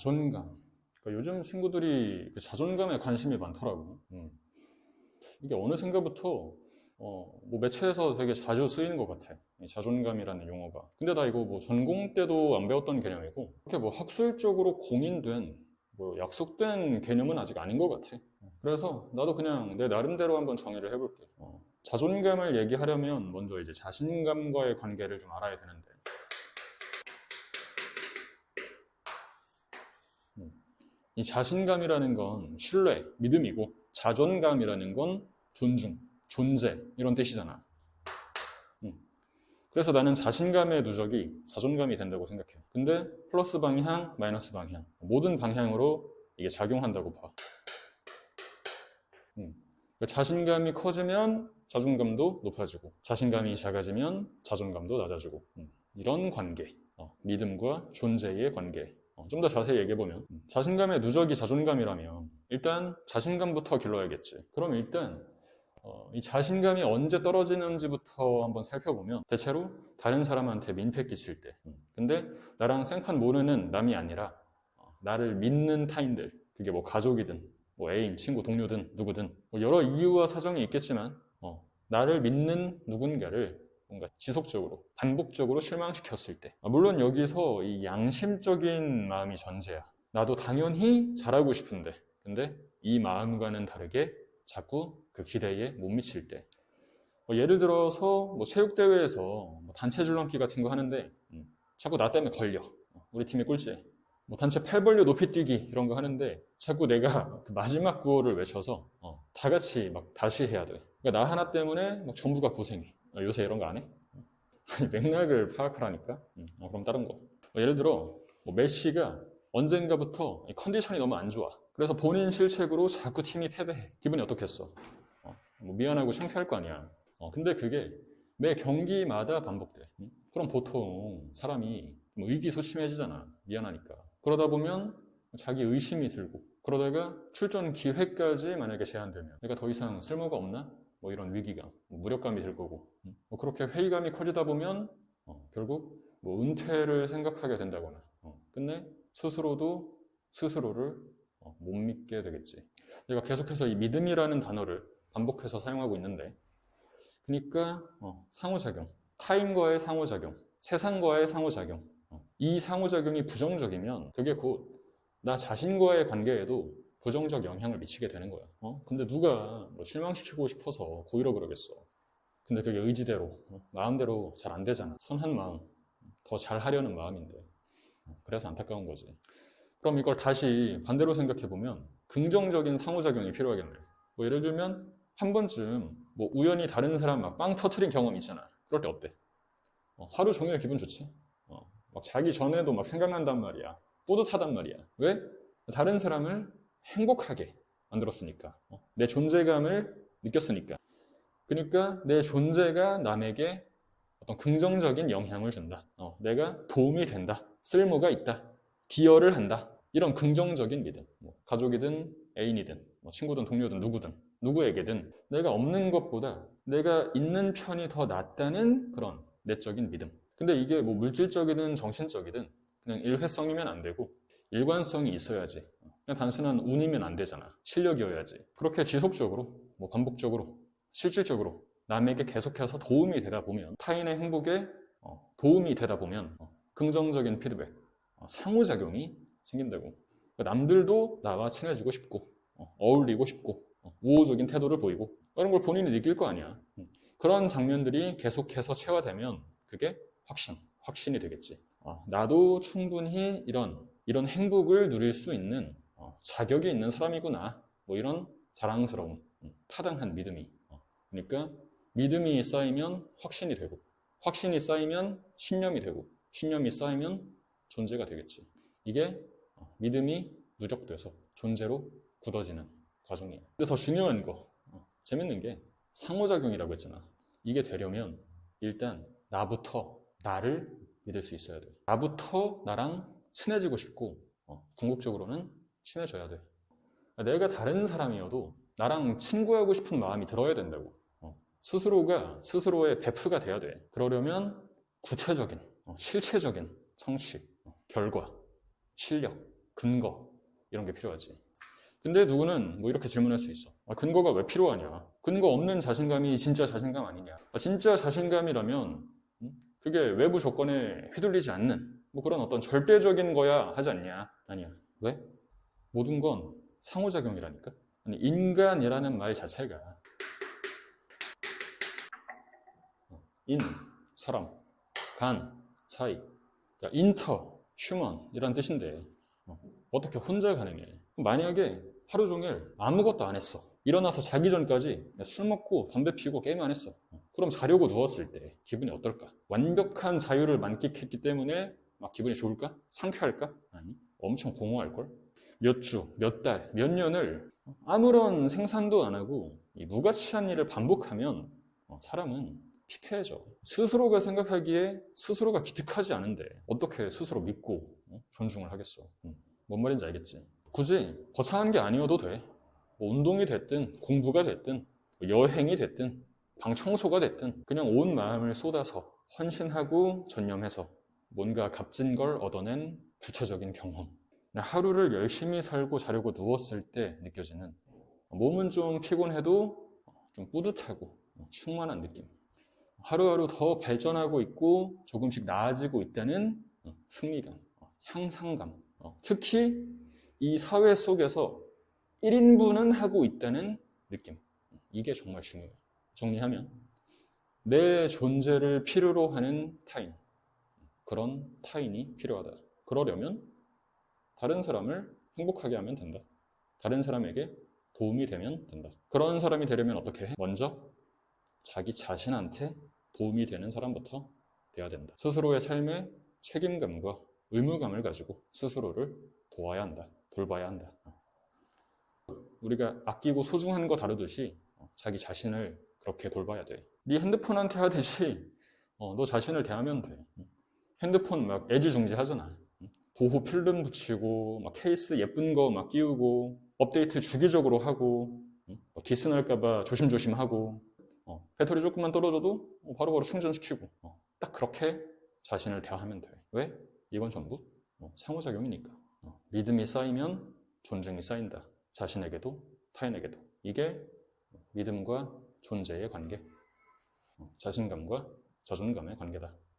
자존감. 그러니까 요즘 친구들이 그 자존감에 관심이 많더라고. 음. 이게 어느샌가부터 어, 뭐 매체에서 되게 자주 쓰이는 것 같아. 이 자존감이라는 용어가. 근데 나 이거 뭐 전공 때도 안 배웠던 개념이고, 그렇게 뭐 학술적으로 공인된, 뭐 약속된 개념은 아직 아닌 것 같아. 그래서 나도 그냥 내 나름대로 한번 정의를 해볼게. 어, 자존감을 얘기하려면 먼저 이제 자신감과의 관계를 좀 알아야 되는데. 이 자신감이라는 건 신뢰, 믿음이고, 자존감이라는 건 존중, 존재 이런 뜻이잖아. 음. 그래서 나는 자신감의 누적이 자존감이 된다고 생각해. 근데 플러스 방향, 마이너스 방향 모든 방향으로 이게 작용한다고 봐. 음. 그러니까 자신감이 커지면 자존감도 높아지고 자신감이 작아지면 자존감도 낮아지고 음. 이런 관계, 어, 믿음과 존재의 관계. 어, 좀더 자세히 얘기해보면 음, 자신감의 누적이 자존감이라면 일단 자신감부터 길러야겠지. 그럼 일단 어, 이 자신감이 언제 떨어지는지부터 한번 살펴보면 대체로 다른 사람한테 민폐 끼칠 때 음. 근데 나랑 생판 모르는 남이 아니라 어, 나를 믿는 타인들 그게 뭐 가족이든 뭐 애인, 친구, 동료든 누구든 뭐 여러 이유와 사정이 있겠지만 어, 나를 믿는 누군가를 뭔가 지속적으로 반복적으로 실망시켰을 때 아, 물론 여기서 이 양심적인 마음이 전제야 나도 당연히 잘하고 싶은데 근데 이 마음과는 다르게 자꾸 그 기대에 못 미칠 때. 뭐 예를 들어서 뭐 체육대회에서 뭐 단체 줄넘기 같은 거 하는데 음, 자꾸 나 때문에 걸려. 어, 우리 팀이 꼴찌. 뭐 단체 팔 벌려 높이 뛰기 이런 거 하는데 자꾸 내가 그 마지막 구호를 외쳐서 어, 다 같이 막 다시 해야 돼. 그러니까 나 하나 때문에 막 전부가 고생해. 어, 요새 이런 거 안 해? 아니 맥락을 파악하라니까. 음, 어, 그럼 다른 거. 뭐 예를 들어 뭐 메시가 언젠가부터 이 컨디션이 너무 안 좋아. 그래서 본인 실책으로 자꾸 팀이 패배해. 기분이 어떻겠어? 어, 뭐 미안하고 창피할 거 아니야. 어, 근데 그게 매 경기마다 반복돼. 응? 그럼 보통 사람이 좀 의기소침해지잖아. 미안하니까. 그러다 보면 자기 의심이 들고 그러다가 출전 기회까지 만약에 제한되면 내가 더 이상 쓸모가 없나? 뭐 이런 위기감, 뭐 무력감이 들 거고 응? 뭐 그렇게 회의감이 커지다 보면 어, 결국 뭐 은퇴를 생각하게 된다거나 어, 끝내 스스로도 스스로를 어, 못 믿게 되겠지. 내가 계속해서 이 믿음이라는 단어를 반복해서 사용하고 있는데, 그러니까 어, 상호작용, 타인과의 상호작용, 세상과의 상호작용, 어, 이 상호작용이 부정적이면 그게 곧 나 자신과의 관계에도 부정적 영향을 미치게 되는 거야. 어? 근데 누가 뭐 실망시키고 싶어서 고의로 그러겠어. 근데 그게 의지대로, 어, 마음대로 잘 안 되잖아. 선한 마음, 더 잘하려는 마음인데. 어, 그래서 안타까운 거지. 그럼 이걸 다시 반대로 생각해 보면 긍정적인 상호작용이 필요하겠네. 뭐 예를 들면 한 번쯤 뭐 우연히 다른 사람 막 빵 터트린 경험 있잖아. 그럴 때 어때? 어, 하루 종일 기분 좋지? 어, 막 자기 전에도 막 생각난단 말이야. 뿌듯하단 말이야. 왜? 다른 사람을 행복하게 만들었으니까. 어, 내 존재감을 느꼈으니까. 그러니까 내 존재가 남에게 어떤 긍정적인 영향을 준다. 어, 내가 도움이 된다. 쓸모가 있다. 기여를 한다. 이런 긍정적인 믿음. 뭐 가족이든 애인이든 뭐 친구든 동료든 누구든 누구에게든 내가 없는 것보다 내가 있는 편이 더 낫다는 그런 내적인 믿음. 근데 이게 뭐 물질적이든 정신적이든 그냥 일회성이면 안 되고 일관성이 있어야지. 그냥 단순한 운이면 안 되잖아. 실력이어야지. 그렇게 지속적으로 뭐 반복적으로 실질적으로 남에게 계속해서 도움이 되다 보면 타인의 행복에 어, 도움이 되다 보면 어, 긍정적인 피드백 어, 상호작용이 생긴다고. 그러니까 남들도 나와 친해지고 싶고, 어, 어울리고 싶고, 어, 우호적인 태도를 보이고, 그런 걸 본인이 느낄 거 아니야. 음. 그런 장면들이 계속해서 체화되면 그게 확신, 확신이 되겠지. 어, 나도 충분히 이런, 이런 행복을 누릴 수 있는 어, 자격이 있는 사람이구나. 뭐 이런 자랑스러운, 음, 타당한 믿음이. 어, 그러니까 믿음이 쌓이면 확신이 되고, 확신이 쌓이면 신념이 되고, 신념이 쌓이면 존재가 되겠지. 이게 어, 믿음이 누적돼서 존재로 굳어지는 과정이에요. 근데 더 중요한 거, 어, 재밌는 게 상호작용이라고 했잖아. 이게 되려면 일단 나부터 나를 믿을 수 있어야 돼. 나부터 나랑 친해지고 싶고 어, 궁극적으로는 친해져야 돼. 내가 다른 사람이어도 나랑 친구하고 싶은 마음이 들어야 된다고. 어, 스스로가 스스로의 베프가 돼야 돼. 그러려면 구체적인, 어, 실체적인 성취, 어, 결과, 실력, 근거 이런 게 필요하지. 근데 누구는 뭐 이렇게 질문할 수 있어. 아, 근거가 왜 필요하냐? 근거 없는 자신감이 진짜 자신감 아니냐? 아, 진짜 자신감이라면 음? 그게 외부 조건에 휘둘리지 않는 뭐 그런 어떤 절대적인 거야 하지 않냐? 아니야. 왜? 모든 건 상호작용이라니까. 아니, 인간이라는 말 자체가 어, 인 사람, 간 차이, 그러니까 인터 휴먼 이란 뜻인데 어, 어떻게 혼자 가능해? 만약에 하루 종일 아무것도 안 했어. 일어나서 자기 전까지 술 먹고 담배 피우고 게임 안 했어. 어, 그럼 자려고 누웠을 때 기분이 어떨까? 완벽한 자유를 만끽했기 때문에 막 기분이 좋을까? 상쾌할까? 아니, 엄청 공허할걸? 몇 주, 몇 달, 몇 년을 아무런 생산도 안 하고 이 무가치한 일을 반복하면 어, 사람은 피폐해져. 스스로가 생각하기에 스스로가 기특하지 않은데 어떻게 스스로 믿고 어, 존중을 하겠어? 음, 뭔 말인지 알겠지? 굳이 거창한 게 아니어도 돼. 뭐 운동이 됐든 공부가 됐든 뭐 여행이 됐든 방 청소가 됐든 그냥 온 마음을 쏟아서 헌신하고 전념해서 뭔가 값진 걸 얻어낸 구체적인 경험. 하루를 열심히 살고 자려고 누웠을 때 느껴지는 몸은 좀 피곤해도 좀 뿌듯하고 충만한 느낌. 하루하루 더 발전하고 있고 조금씩 나아지고 있다는 승리감, 향상감. 특히 이 사회 속에서 1인분은 하고 있다는 느낌. 이게 정말 중요해요. 정리하면 내 존재를 필요로 하는 타인. 그런 타인이 필요하다. 그러려면 다른 사람을 행복하게 하면 된다. 다른 사람에게 도움이 되면 된다. 그런 사람이 되려면 어떻게 해? 먼저 자기 자신한테 도움이 되는 사람부터 돼야 된다. 스스로의 삶에 책임감과 의무감을 가지고 스스로를 도와야 한다. 돌봐야 한다. 우리가 아끼고 소중한 거 다루듯이 자기 자신을 그렇게 돌봐야 돼. 네 핸드폰한테 하듯이 어, 너 자신을 대하면 돼. 핸드폰 막 애지중지 하잖아. 보호 필름 붙이고 막 케이스 예쁜 거 막 끼우고 업데이트 주기적으로 하고 뭐 디스 날까봐 조심조심 하고 어, 배터리 조금만 떨어져도 바로 바로 충전시키고 어, 딱 그렇게 자신을 대하면 돼. 왜? 이건 전부 어, 상호작용이니까. 어, 믿음이 쌓이면 존중이 쌓인다. 자신에게도 타인에게도. 이게 믿음과 존재의 관계, 어, 자신감과 자존감의 관계다.